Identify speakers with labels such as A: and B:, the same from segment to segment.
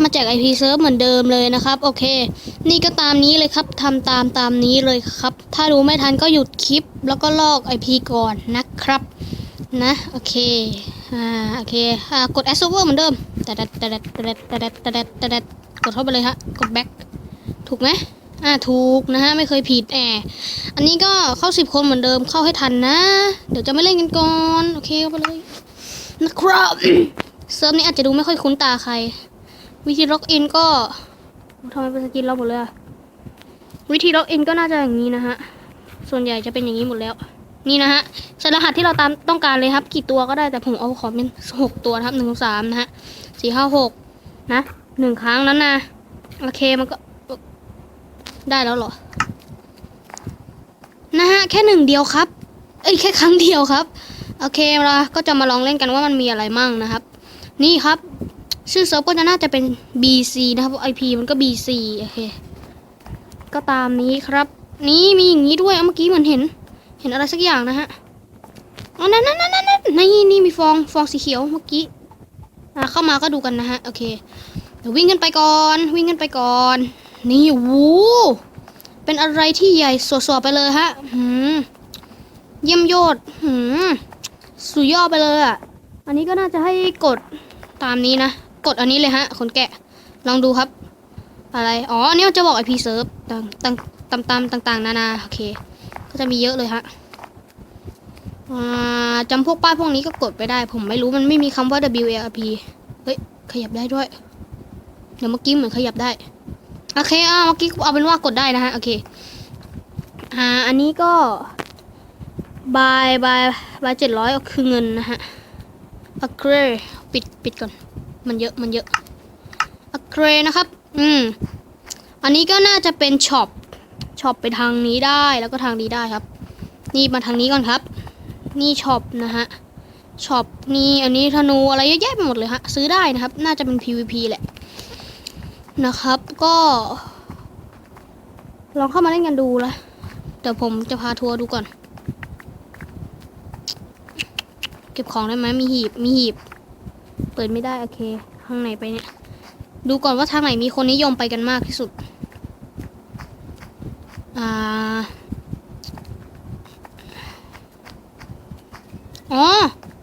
A: จมาแจก IP serve เหมือนเดิมเลยนะครับ โอเค นี่ก็ตามนี้เลยครับทำตามตามนี้เลยครับ ถ้ารู้ไม่ทันก็หยุดคลิป แล้วก็ลอก IP ก่อนนะครับ นะ โอเค อ่า โอเค อ่า กด a d s e r v e r เหมือนเดิมแต่แต่แต่แต่แต่แต่แต่กดเข้าไปเลยฮะ กด back ถูกไหมอ่าถูกนะฮะ ไม่เคยผิดแอบอันนี้ก็เข้าสิบคนเหมือนเดิมเข้าให้ทันนะ เดี๋ยวจะไม่เล่นกันก่อน โอเคไปเลย นะครับเซิร์ฟนี้อาจจะดูไม่ค่อยคุ้นตาใคร วิธีล็อกอินก็ทำไมเป็นสกินล็อกหมดเลยอะวิธีล็อกอินก็น่าจะอย่างนี้นะฮะ ส่วนใหญ่จะเป็นอย่างนี้หมดแล้ว นี่นะฮะใส่รหัสที่เราตามต้องการเลยครับ กี่ตัวก็ได้แต่ผมเอาขอเป็นหกตัวนะครับหนึ่งสามนะฮะสี่ห้าหกนะหนึ่งครั้งนั้นนะโอเคมันก็ได้แล้วเหรอ นะฮะแค่หนึ่งเดียวครับ เอ้ยแค่ครั้งเดียวครับ โอเคเราก็จะมาลองเล่นกันว่ามันมีอะไรมั่งนะครับ นี่ครับ ชื่อเซิร์ฟก็จะน่าจะเป็น BC นะครับ IP มันก็ BC โอเค ก็ตามนี้ครับ นี่มีอย่างนี้ด้วยเมื่อกี้เหมือนเห็น เห็นอะไรสักอย่างนะฮะอ๋อนั่นนั่นนั่นนั่นนี่นี่มีฟองฟองสีเขียวเมื่อกี้อะเข้ามาก็ดูกันนะฮะ โอเคเดี๋ยววิ่งกันไปก่อน วิ่งกันไปก่อน นี่วูเป็นอะไรที่ใหญ่สวๆไปเลยฮะหืมเยี่ยมยอดหืมสุดยอดไปเลยอะ อันนี้ก็น่าจะให้กดตามนี้นะ กดอันนี้เลยฮะคนแกะลองดูครับ อะไรอ๋ออันนี้มันจะบอก IP เซิร์ฟต่างต่างตามตามต่าง ๆ นานาโอเค ก็จะมีเยอะเลยฮะจำพวกป้ายพวกนี้ก็กดไปได้ ผมไม่รู้มันไม่มีคำว่า WLP เฮ้ย ขยับได้ด้วย เดี๋ยวเมื่อกี้เหมือนขยับได้ โอเคอ่าเมื่อกี้เอาเป็นว่ากดได้นะฮะ โอเค อ่า อันนี้ก็ บายบายบายเจ็ดร้อยคือเงินนะฮะ โอเค ปิดปิดก่อน มันเยอะมันเยอะโอเคนะครับ อืม อันนี้ก็น่าจะเป็นช็อปช็อปไปทางนี้ได้แล้วก็ทางนี้ได้ครับ นี่มาทางนี้ก่อนครับ นี่ช็อปนะฮะช็อปนี่อันนี้ธนูอะไรเยอะแยะไปหมดเลยฮะซื้อได้นะครับ น่าจะเป็น PVP แหละนะครับ ก็ ลองเข้ามาเล่นกันดูละเดี๋ยวผมจะพาทัวร์ดูก่อน เก็บของได้ไหมมีหีบมีหีบ เปิดไม่ได้โอเค ข้างในไปเนี่ย ดูก่อนว่าทางไหนมีคนนิยมไปกันมากที่สุด อ่า อ๋อ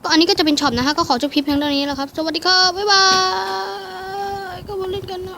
A: ก็อันนี้ก็จะเป็นช็อปนะคะ ก็ขอจบคลิปเพียงเท่านี้แล้วครับ สวัสดีครับ บ๊ายบาย ก็มาเล่นกันนะ